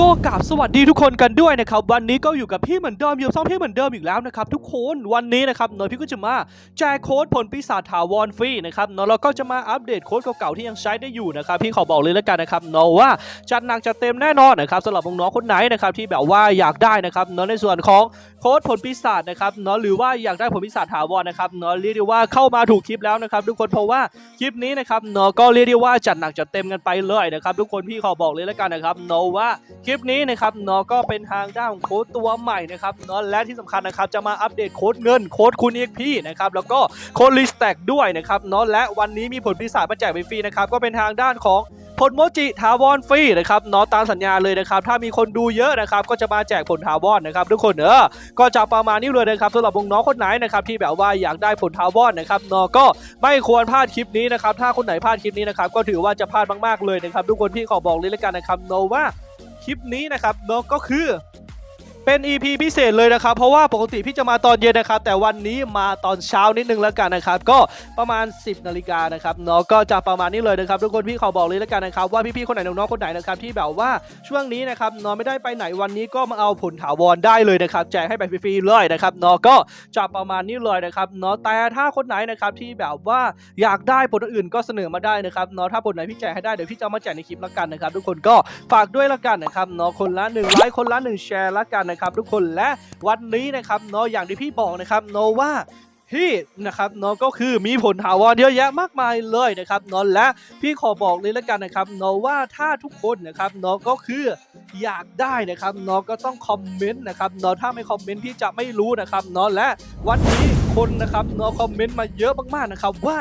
ก็กราบสวัสดีทุกคนกันด้วยนะครับ วันนี้ก็อยู่กับพี่เหมือนเดิมอยู่ซ่อมพี่เหมือนเดิมอีกแล้วนะครับทุกคนวันนี้นะครับเนยพี่ก็จะมาแจกโค้ดผลปีศาจถาวรฟรีนะครับเนอะแล้วก็จะมาอัปเดตโค้ดเก่าๆที่ยังใช้ได้อยู่นะครับพี่ขอบอกเลยแล้วกันนะครับเนอะว่าจัดหนักจัดเต็มแน่นอนนะครับสำหรับน้องๆคนไหนนะครับที่แบบว่าอยากได้นะครับเนอะในส่วนของโค้ดผลปีศาจนะครับเนอะหรือว่าอยากได้ผลปีศาจถาวรนะครับเนอะเรียกได้ว่าเข้ามาถูกคลิปแล้วนะครับทุกคนเพราะว่าคลิปนี้นะครับเนาะก็เรียกได้ว่าจัดหนักจัดเต็มกันไปเลยนะครับทุกคนพี่ขอบอกเลยแล้วกันนะครับเนว่าคลิปนี้นะครับเนาะก็เป็นทางด้านของโค้ดตัวใหม่นะครับเนาะและที่สำคัญนะครับจะมาอัปเดตโค้ดเงินโค้ดคุณเอกพี่นะครับแล้วก็โค้ดลิสแต็กด้วยนะครับเนาะและวันนี้มีผลพิศาจมาแจกฟรีนะครับก็เป็นทางด้านของผลโมจิทาวอนฟรีนะครับเนาะตามสัญญาเลยนะครับถ้ามีคนดูเยอะนะครับก็จะมาแจกผลทาวอนนะครับทุกคนเออก็จะประมาณนี้เลยนะครับสำหรับวงน้องคนไหนนะครับที่แบบว่าอยากได้ผลทาวอนนะครับเนาะก็ไม่ควรพลาดคลิปนี้นะครับถ้าคนไหนพลาดคลิปนี้นะครับก็ถือว่าจะพลาดมากๆเลยนะครับทุกคนพี่ขอบอกเลยแล้วกันนะครับเนาะว่า คลิปนี้นะครับนก็คือ เป็น EP พิเศษเลยนะครับ เพราะว่าปกติพี่จะมาตอนเย็นนะครับ แต่วันนี้มาตอนเช้านิดนึงแล้วกันนะครับ ก็ประมาณ 10นาฬิกานะครับเนาะก็จะประมาณนี้เลยนะครับทุกคนพี่ขอบอกเลยแล้วกันนะครับ ว่าพี่ๆคนไหนน้องๆคนไหนนะครับที่แบบว่าช่วงนี้นะครับเนาะไม่ได้ไปไหนวันนี้ก็มาเอาผลถาวรได้เลยนะครับแจกให้ไปฟรีๆเลยนะครับเนาะก็จะประมาณนี้เลยนะครับเนาะแต่ถ้าคนไหนนะครับที่แบบว่าอยากได้ผลอื่นก็เสนอมาได้นะครับเนาะถ้าผลไหนพี่แจกให้ได้เดี๋ยวพี่จะมาแจกในคลิปละกันนะครับทุกคนก็ฝากด้วยละกันนะครับเนาะคนละหนึ่งไลค์คนละหนึ่งแชร์ละกันนะครับทุกคนและวันนี้นะครับเนาะอย่างที่พี่บอกนะครับเนาะว่าที่นะครับเนาะก็คือมีผลถาวรเยอะแยะมากมายเลยนะครับเนาะและพี่ขอบอกเลยแล้วกันนะครับเนาะว่าถ้าทุกคนนะครับเนาะก็คืออยากได้นะครับเนาะก็ต้องคอมเมนต์นะครับเนาะถ้าไม่คอมเมนต์พี่จะไม่รู้นะครับเนาะและวันนี้คนนะครับเนาะคอมเมนต์มาเยอะมากๆนะครับว่า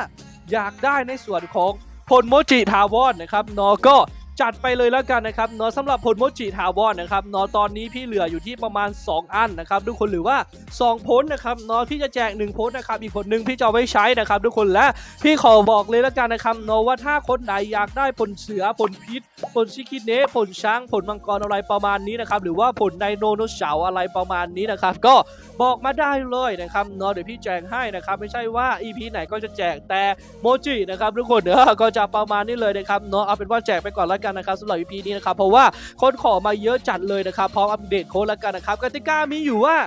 อยากได้ในส่วนของผลโมจิถาวรนะครับเนาะก็ จัดไปเลยแล้วกันนะครับเนาะสำหรับผลโมจิถาวรนะครับเนาะตอนนี้พี่เหลืออยู่ที่ประมาณ 2 อันนะครับทุกคนหรือว่า2พ้นนะครับเนาะที่จะแจก1พ้นนะครับอีกผลหนึ่งพี่จะไว้ใช้นะครับทุกคนและพี่ขอบอกเลยแล้วกันนะครับเนาะว่าถ้าคนไหนอยากได้ผลเสือผลพิษ ผลชิคิเนะผลช้างผลมังกรอะไรประมาณนี้นะครับหรือว่าผลไดโนโนเสาร์อะไรประมาณนี้นะครับก็บอกมาได้เลยนะครับเนาะเดี๋ยวพี่แจกให้นะครับไม่ใช่ว่า EP ไหนก็จะแจกแต่โมจินะครับทุกคนเออก็จะประมาณนี้เลยนะครับเนาะเอาเป็นว่าแจกไปก่อนแล้วกันนะครับสำหรับ EP นี้นะครับเพราะว่าคนขอมาเยอะจัดเลยนะครับพร้อมอัปเดตโค้ดแล้วกันนะครับกติกามีอยู่ว่า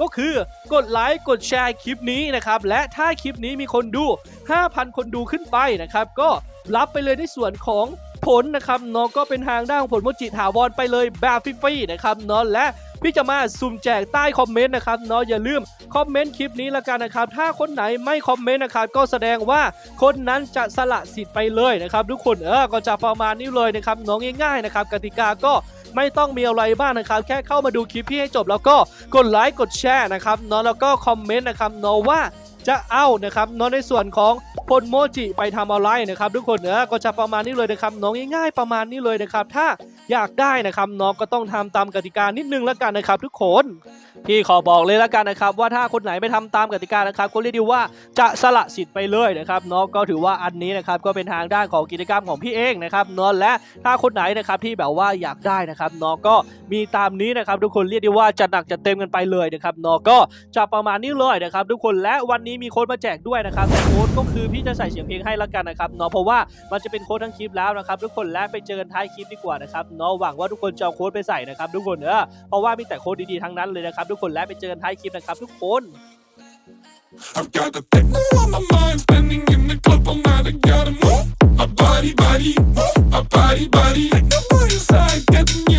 ก็คือกดไลค์กดแชร์คลิปนี้นะครับและถ้าคลิปนี้มีคนดู 5,000 คนดูขึ้นไปนะครับก็รับไปเลยในส่วนของผลนะครับน้องก็เป็นทางด้านของผลโมจิถาวรไปเลยแบบฟรีๆนะครับน้องและ พี่จะมาสุ่มแจกใต้คอมเมนต์นะครับเนาะอย่าลืมคอมเมนต์คลิปนี้ละกันนะครับ ถ้าคนไหนไม่คอมเมนต์นะครับก็แสดงว่าคนนั้นจะสละสิทธิ์ไปเลยนะครับทุกคนเออก็จะประมาณนี้เลยนะครับน้องง่ายๆนะครับกติกาก็ไม่ต้องมีอะไรบ้างนะครับ แค่เข้ามาดูคลิปพี่ให้จบแล้วก็กดไลค์กดแชร์นะครับเนาะแล้วก็คอมเมนต์นะครับเนาะว่าจะเอานะครับเนาะในส่วนของผลโมจิไปทำอะไรนะครับ ทุกคนเออก็จะประมาณนี้เลยนะครับน้องง่ายๆประมาณนี้เลยนะครับ ถ้า อยากได้นะครับน้องก็ต้องทำตามกติกานิดนึงแล้วกันนะครับ ทุกคนพี่ขอบอกเลยแล้วกันนะครับว่าถ้าคนไหนไม่ทำตามกติกานะครับก็เรียกได้ว่าจะสละสิทธิ์ไปเลยนะครับเนาะก็ถือว่าอันนี้นะครับก็เป็นทางด้านของกิจกรรมของพี่เองนะครับเนาะและถ้าคนไหนนะครับที่แบบว่าอยากได้นะครับเนาะก็มีตามนี้นะครับ ทุกคนเรียกได้ว่าจะหนักจะเต็มกันไปเลยนะครับเนาะก็จะประมาณนี้เลยนะครับ ทุกคนและวันนี้มีโค้ดมาแจกด้วยนะครับแต่โค้ดก็คือพี่จะใส่เสียงเพลงให้ละกันนะครับเนาะเพราะว่ามันจะเป็นโค้ดทั้งคลิปแล้วนะครับ ทุกคนและไปเจอกันท้ายคลิปดีกว่านะครับเนาะหวังว่าทุกคนจะเอาโค้ดไปใส่นะครับทุกคนเออเพราะว่ามีแต่โค้ดดีๆทั้งนั้นเลยนะครับทุกคนและไปเจอกันท้ายคลิปนะครับทุกคน I've got the techno on my mind, spending in the club all night. I gotta move my body, body, move my body, body. Take the body inside, getting in the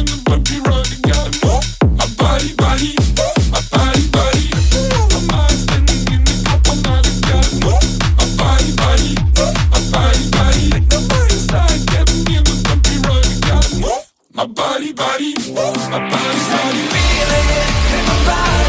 body, move my body, body.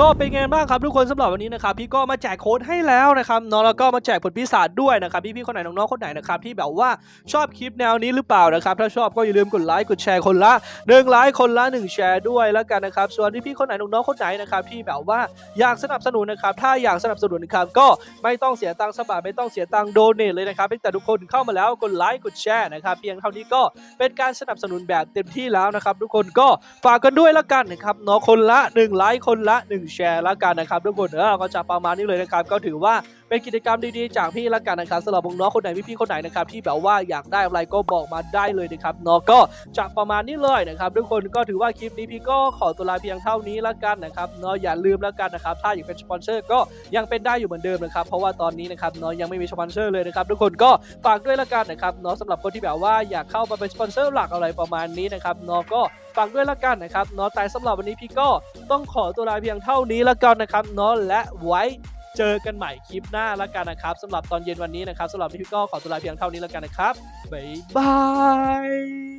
ก็เป็นไงบ้างครับทุกคนสำหรับวันนี้นะครับพี่ก็มาแจกโค้ดให้แล้วนะครับเนาะแล้วก็มาแจกผลพิศาจด้วยนะครับพี่ๆคนไหนน้องๆคนไหนนะครับที่แบบว่าชอบคลิปแนวนี้หรือเปล่านะครับถ้าชอบก็อย่าลืมกดไลค์กดแชร์คนละหนึ่งไลค์คนละหนึ่งแชร์ด้วยแล้วกันนะครับส่วนพี่ๆคนไหนน้องๆคนไหนนะครับที่แบบว่าอยากสนับสนุนนะครับถ้าอยากสนับสนุนนะครับก็ไม่ต้องเสียตังค์สบายไม่ต้องเสียตังค์โดเนทเลยนะครับแต่ทุกคนเข้ามาแล้วกดไลค์กดแชร์นะครับเพียงเท่านี้ก็เป็นการสนับสนุนแบบเต็มที่แล้วนะครับทุกคนก็ฝากกันด้วยแล้วกันนะครับเนาะคนละ1ไลค์คนละ 1แชร์แล้วกันนะครับทุกคนเออก็จะประมาณนี้เลยนะครับก็ถือว่าเป็นกิจกรรมดีๆจากพี่แล้วกันนะครับสำหรับน้องคนไหนพี่ๆคนไหนนะครับที่แบบว่าอยากได้อะไรก็บอกมาได้เลยนะครับเนาะก็จะประมาณนี้เลยนะครับทุกคนก็ถือว่าคลิปนี้พี่ก็ขอตัวลาเพียงเท่านี้แล้วกันนะครับเนาะอย่าลืมแล้วกันนะครับถ้าอยากเป็นสปอนเซอร์ก็ยังเป็นได้อยู่เหมือนเดิมนะครับเพราะว่าตอนนี้นะครับเนาะยังไม่มีสปอนเซอร์เลยนะครับทุกคนก็ฝากด้วยแล้วกันนะครับเนาะสำหรับคนที่แบบว่าอยากเข้ามาเป็นสปอนเซอร์หลักอะไรประมาณนี้นะครับเนาะก็ฝากด้วยแล้วกันนะครับเนาะแต่สำหรับวันนี้พี่ก็ต้องขอตัวลาเพียงเท่านี้ล้วกันนะครับเนาะและไว้ เจอกันใหม่คลิปหน้าละกันนะครับสำหรับตอนเย็นวันนี้นะครับสำหรับพี่ก็ขอตัวลาเพียงเท่านี้แล้วกันนะครับบ๊ายบาย